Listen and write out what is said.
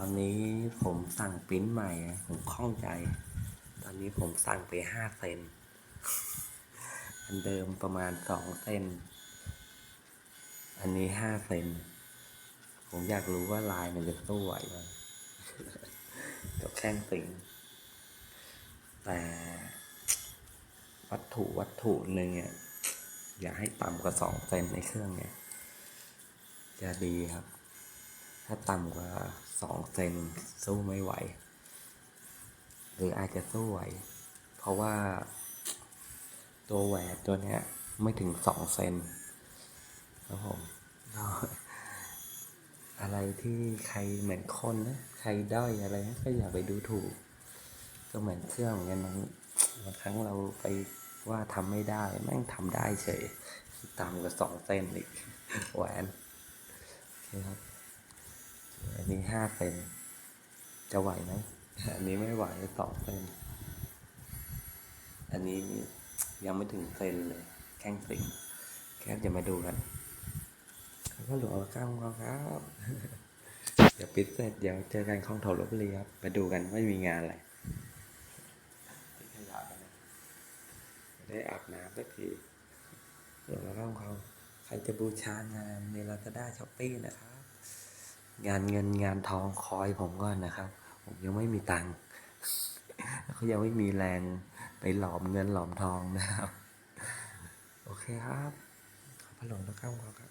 อนนี้ผมสั่งปริ้นใหม่ ผมคล่องใจ ตอนนี้ผมสั่งไปห้าเซน อันเดิมประมาณสองเซน อันนี้ห้าเซน ผมอยากรู้ว่าลายมันจะสู้ไหวไหมกับแข้งสิง แต่วัตถุวัตถุหนึ่งเนี่ยอย่าให้ต่ำกว่าสองเซนในเครื่องเนี่ย จะดีครับ ถ้าต่ำกว่าสองเซนสู้ไม่ไหว หรืออาจจะสู้ไหว เพราะว่า ตัวแหวนตัวเนี้ยไม่ถึงสองเซนครับผมอะไรที่ใครเหมือนคนนะใครด้อยอะไรนะก็อย่าไปดูถูก ก็เหมือนเครื่องเงี้ยบางบางครั้งเราไปว่าทำไม่ได้แม่งทำได้เฉยต่ำกว่าสองเซนอีกแหวนโอเคครับ นนี้ห้าเซนจะไหวไหมอันนี้ไม่ไหวสองเซนอันนี้ยังไม่ถึงเซนเลย แข้งสิงแค่จะมาดูกันก็หลวงเอาก้ามก่อนครับเดี๋ยวปิดเสร็จเดี๋ยวเจอกันคลองถมลบบุรีครับมาดูกันว่ามีงานอะไรที่ขยะกันนะไม่ได้อาบน้ำสักทีหลวงเอาก้ามเขาใครจะบูชางานในลาซาด้าช้อปปี้นะครับ งานเงินงานทองคอยผมก่อนนะครับ ผมยังไม่มีตังค์เขายังไม่มีแรงไปหลอมเงินหลอมทองนะครับ โอเคครับ ขอพระหลวงแล้วก้ามเขาครับ